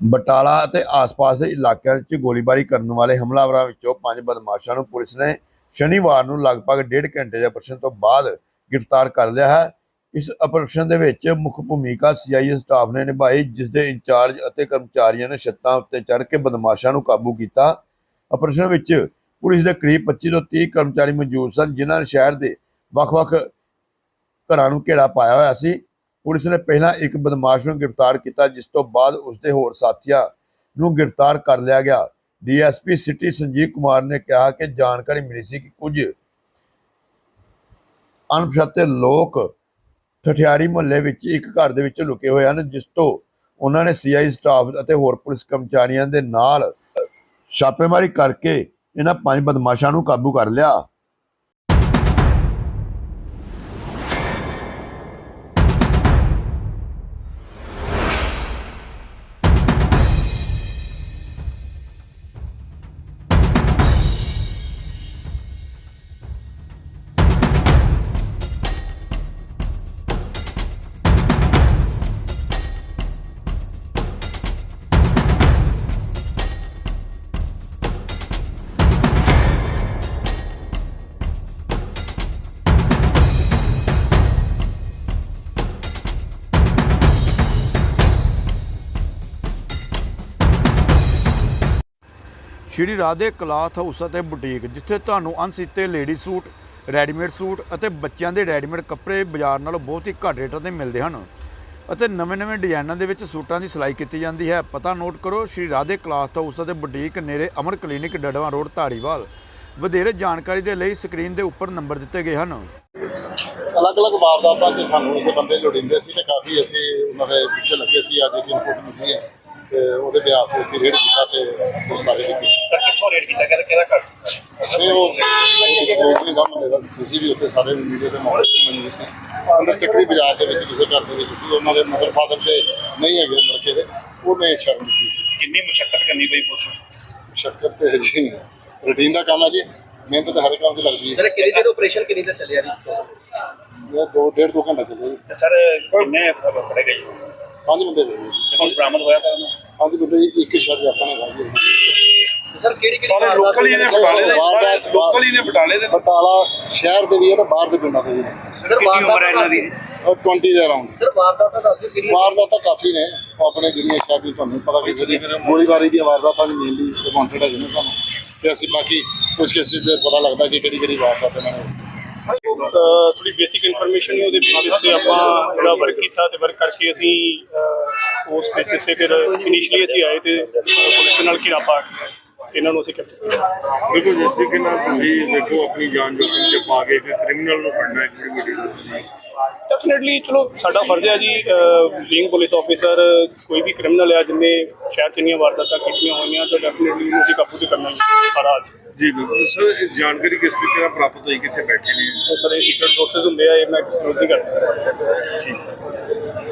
ਬਟਾਲਾ ਅਤੇ ਆਸ-ਪਾਸ ਦੇ ਇਲਾਕਿਆਂ ਵਿੱਚ ਗੋਲੀਬਾਰੀ ਕਰਨ ਵਾਲੇ ਹਮਲਾਵਰਾਂ ਵਿੱਚੋਂ ਪੰਜ ਬਦਮਾਸ਼ਾਂ ਨੂੰ ਪੁਲਿਸ ਨੇ ਸ਼ਨੀਵਾਰ ਨੂੰ ਲਗਭਗ ਡੇਢ ਘੰਟੇ ਦੇ ਆਪਰੇਸ਼ਨ ਤੋਂ ਬਾਅਦ ਗ੍ਰਿਫਤਾਰ ਕਰ ਲਿਆ ਹੈ। ਇਸ ਆਪਰੇਸ਼ਨ ਦੇ ਵਿੱਚ ਮੁੱਖ ਭੂਮਿਕਾ ਸੀਆਈਏ ਸਟਾਫ ਨੇ ਨਿਭਾਈ, ਜਿਸ ਦੇ ਇੰਚਾਰਜ ਅਤੇ ਕਰਮਚਾਰੀਆਂ ਨੇ ਛੱਤਾਂ ਉੱਤੇ ਚੜ੍ਹ ਕੇ ਬਦਮਾਸ਼ਾਂ ਨੂੰ ਕਾਬੂ ਕੀਤਾ। ਆਪਰੇਸ਼ਨ ਵਿੱਚ ਪੁਲਿਸ ਦੇ ਕਰੀਬ 25 ਤੋਂ 30 ਕਰਮਚਾਰੀ ਮੌਜੂਦ ਸਨ, ਜਿਨ੍ਹਾਂ ਨੇ ਸ਼ਹਿਰ ਦੇ ਵੱਖ-ਵੱਖ ਘਰਾਂ ਨੂੰ ਘੇਰਾ ਪਾਇਆ ਹੋਇਆ ਸੀ। ਪੁਲਿਸ ਨੇ ਪਹਿਲਾਂ ਇੱਕ ਬਦਮਾਸ਼ ਨੂੰ ਗ੍ਰਿਫਤਾਰ ਕੀਤਾ, ਜਿਸ ਤੋਂ ਬਾਅਦ ਉਸਦੇ ਹੋਰ ਸਾਥੀਆਂ ਨੂੰ ਗ੍ਰਿਫਤਾਰ ਕਰ ਲਿਆ ਗਿਆ। ਡੀਐਸਪੀ ਸਿਟੀ ਸੰਜੀਵ ਕੁਮਾਰ ਨੇ ਕਿਹਾ ਕਿ ਜਾਣਕਾਰੀ ਮਿਲੀ ਸੀ ਕਿ ਕੁਝ ਅਣਪਛਾਤੇ ਲੋਕ ਠਠਿਆਰੀ ਮੁਹੱਲੇ ਵਿੱਚ ਇੱਕ ਘਰ ਦੇ ਵਿੱਚ ਲੁਕੇ ਹੋਏ ਹਨ, ਜਿਸ ਤੋਂ ਉਹਨਾਂ ਨੇ ਸੀਆਈ ਸਟਾਫ ਅਤੇ ਹੋਰ ਪੁਲਿਸ ਕਰਮਚਾਰੀਆਂ ਦੇ ਨਾਲ ਛਾਪੇਮਾਰੀ ਕਰਕੇ ਇਹਨਾਂ ਪੰਜ ਬਦਮਾਸ਼ਾਂ ਨੂੰ ਕਾਬੂ ਕਰ ਲਿਆ। ਸ਼੍ਰੀ ਰਾਧੇ ਕਲਾਥ ਹਾਊਸ ਅਤੇ ਬੁਟੀਕ, ਜਿੱਥੇ ਤੁਹਾਨੂੰ ਅਣਸੀਤੇ ਲੇਡੀ ਸੂਟ, ਰੈਡੀਮੇਡ ਸੂਟ ਅਤੇ ਬੱਚਿਆਂ ਦੇ ਰੈਡੀਮੇਡ ਕੱਪੜੇ ਬਾਜ਼ਾਰ ਨਾਲੋਂ ਬਹੁਤ ਹੀ ਘੱਟ ਰੇਟਾਂ ਤੇ ਮਿਲਦੇ ਹਨ ਅਤੇ ਨਵੇਂ-ਨਵੇਂ ਡਿਜ਼ਾਈਨਾਂ ਦੇ ਵਿੱਚ ਸੂਟਾਂ ਦੀ ਸਿਲਾਈ ਕੀਤੀ ਜਾਂਦੀ ਹੈ। ਪਤਾ ਨੋਟ ਕਰੋ, ਸ਼੍ਰੀ ਰਾਧੇ ਕਲਾਥ ਹਾਊਸ ਅਤੇ ਬੁਟੀਕ ਨੇੜੇ ਅਮਰ ਕਲੀਨਿਕ ਡੜਵਾ ਰੋਡ, ਧਾਰੀਵਾਲ। ਵਧੇਰੇ ਜਾਣਕਾਰੀ ਦੇ ਲਈ ਸਕਰੀਨ ਦੇ ਉੱਪਰ ਨੰਬਰ ਦਿੱਤੇ ਗਏ ਹਨ। ਅਲੱਗ-ਅਲੱਗ ਵਾਰਦਾਤਾਂ 'ਚ ਸਾਨੂੰ ਇੱਥੇ ਬੰਦੇ ਲੋੜੀਂਦੇ ਸੀ ਤੇ ਕਾਫੀ ਅਸੀਂ ਉਹਨਾਂ ਦੇ ਪਿੱਛੇ ਲੱਗੇ ਸੀ। ਅੱਜ ਇੱਕ ਇਨਪੁਟ ਮਿਲੀ ਹੈ। ਤੇ ਉਹਦੇ ਬਿਆਹ ਤੇ ਅਸੀਂ ਰੇਡ ਕੀਤਾ ਤੇ ਗ੍ਰਿਫਤਾਰੀ ਕੀਤੀ। ਸਰ ਕਿੱਥੋਂ ਰੇਟ ਕੀਤਾ? ਤੇ ਕਿਹਦਾ ਕਰ ਸੀ? ਸਰ ਤੇ ਉਹ ਡਿਸਕਲੋਜ਼ਰੀ ਦਾ ਮਹੱਲੇ ਦਾ ਤੁਸੀਂ ਵੀ ਉੱਥੇ ਸਾਰੇ ਮੀਡੀਆ ਦੇ ਮੌਕੇ ਤੇ ਮੌਜੂਦ ਸੀ। ਅੰਦਰ ਚੱਕਰੀ ਬਾਜ਼ਾਰ ਦੇ ਵਿੱਚ ਕਿਸੇ ਘਰ ਦੇ ਵਿੱਚ ਸੀ। ਉਹਨਾਂ ਦੇ ਮਦਰ ਫਾਦਰ ਤੇ ਨਹੀਂ ਹੈਗੇ ਲੜਕੇ ਦੇ ਉਹਨੇ ਸ਼ਰਮ ਦਿੱਤੀ ਸੀ। ਕਿੰਨੀ ਮੁਸ਼ਕਲ ਕਰਨੀ ਪਈ ਪੁਲਿਸ ਨੂੰ? ਮੁਸ਼ੱਕਤ ਤੇ ਜੀ। ਰੂਟੀਨ ਦਾ ਕੰਮ ਹੈ ਜੀ। ਮਿਹਨਤ ਤਾਂ ਹਰ ਕੰਮ 'ਚ ਲੱਗਦੀ ਹੈ। ਸਰ ਕਿੰਨੀ ਦੇਰ ਆਪਰੇਸ਼ਨ ਕਿੰਨੀ ਦੇਰ ਚੱਲਿਆ ਜੀ? ਇਹ ਦੋ ਡੇਢ ਦੋ ਘੰਟੇ ਚੱਲੇ ਜੀ। ਤੇ ਸਰ ਕਿੰਨੇ ਫੜੇ ਗਏ? ਪੰਜ ਬੰਦੇ ਰਹੇ ਜੀ ਤੇ ਕੁਝ ਬਰਾਮਦ ਹੋਇਆ ਤਾਂ? ਉਹਨਾਂ ਪੰਜ ਬੰਦੇ ਜੀ ਇੱਕ ਸ਼ਰ ਆਪਾਂ ਨੇ ਖਾਈ ਸਰ ਕਿਹੜੀ ਕਿਹੜੀ ਸਾਰੇ ਲੋਕਲ ਹੀ ਨੇ ਬਟਾਲੇ ਦੇ ਸਾਰੇ ਲੋਕਲ ਹੀ ਨੇ ਬਟਾਲੇ ਦੇ। ਬਟਾਲਾ ਸ਼ਹਿਰ ਦੇ ਵੀ ਹੈ ਤੇ ਬਾਹਰ ਦੇ ਪਿੰਡਾਂ ਦੇ ਵੀ ਨੇ। ਸਰ ਵਾਰਦਾਤ ਇਹਨਾਂ ਦੀ? ਔਰ 20 ਦੇ ਅਰਾਊਂਡ ਸਰ ਵਾਰਦਾਤ ਦਾ ਦੱਸ ਦਿਓ ਕਿੰਨੀ ਵਾਰਦਾਤਾਂ ਕਾਫੀ ਨੇ। ਆਪਣੇ ਜਿਹੜੀਆਂ ਸ਼ਹਿਰ ਦੀ ਤੁਹਾਨੂੰ ਪਤਾ ਕਿ ਜਿਹੜੀ ਗੋਲੀਬਾਰੀ ਦੀਆਂ ਵਾਰਦਾਤਾਂ ਵੀ ਮੇਨਲੀ ਵਾਂਟਡ ਹੈਗੇ ਨੇ ਸਾਨੂੰ। ਤੇ ਅਸੀਂ ਬਾਕੀ ਕੁਝ ਕੇਸਿਸ ਦੇ ਪਤਾ ਲੱਗਦਾ ਕਿ ਕਿਹੜੀ ਕਿਹੜੀ ਵਾਰਦਾਤ ਇਹਨਾਂ ਨੇ ਥੋੜੀ ਬੇਸਿਕ ਇਨਫੋਰਮੇਸ਼ਨ ਹੀ ਉਹਦੇ ਬੇਸਿਸ ਤੇ ਆਪਾਂ ਥੋੜਾ ਵਰਕ ਕੀਤਾ ਤੇ ਵਰਕ ਕਰਕੇ ਅਸੀਂ ਉਸ ਬੇਸਿਸ ਤੇ ਫਿਰ ਇਨੀਸ਼ੀਅਲੀ ਅਸੀਂ ਆਏ ਤੇ ਪੁਲਿਸ ਦੇ ਨਾਲ ਘਿਰਾ ਪਾ ਕੇ ਇਹਨਾਂ ਨੂੰ ਅਸੀਂ ਕੈਪਚਰ ਕੀਤਾ ਦੇਖੋ ਜਿਸੇ ਕਿ ਨਾ ਤੁਸੀਂ ਦੇਖੋ ਆਪਣੀ ਜਾਨ ਜੋਖਮ 'ਚ ਪਾ ਕੇ ਇੱਕ ਕ੍ਰਿਮੀਨਲ ਨੂੰ ਫੜਨਾ ਇੱਕ ਵੱਡੀ ਗੱਲ ਹੈ। ਡੈਫੀਨਿਟਲੀ ਚਲੋ ਸਾਡਾ ਫਰਜ਼ ਹੈ ਜੀ ਬੀਇੰਗ ਪੁਲਿਸ ਆਫੀਸਰ ਕੋਈ ਵੀ ਕ੍ਰਿਮੀਨਲ ਹੈ ਜਿੰਨੇ ਸ਼ਹਿਰ 'ਚ ਇੰਨੀਆਂ ਵਾਰਦਾਤਾਂ ਕੀਤੀਆਂ ਹੋਈਆਂ ਤਾਂ ਡੈਫੀਨਿਟਲੀ ਉਹਨੂੰ ਅਸੀਂ ਕਾਬੂ ਤੇ ਕਰਨਾ ਹੀ ਸਾਰਾ ਅੱਜ ਜੀ ਬਿਲਕੁਲ। ਸਰ ਇਹ ਜਾਣਕਾਰੀ ਕਿਸ ਤਰੀਕੇ ਨਾਲ ਪ੍ਰਾਪਤ ਹੋਈ ਕਿੱਥੇ ਬੈਠੇ ਨੇ? ਸਾਰੇ ਸੀਕ੍ਰੇਟ ਸੋਰਸਸ ਹੁੰਦੇ ਆ ਇਹ ਮੈਂ ਡਿਸਕਲੋਜ਼ ਨਹੀਂ ਕਰ ਸਕਦਾ। ਠੀਕ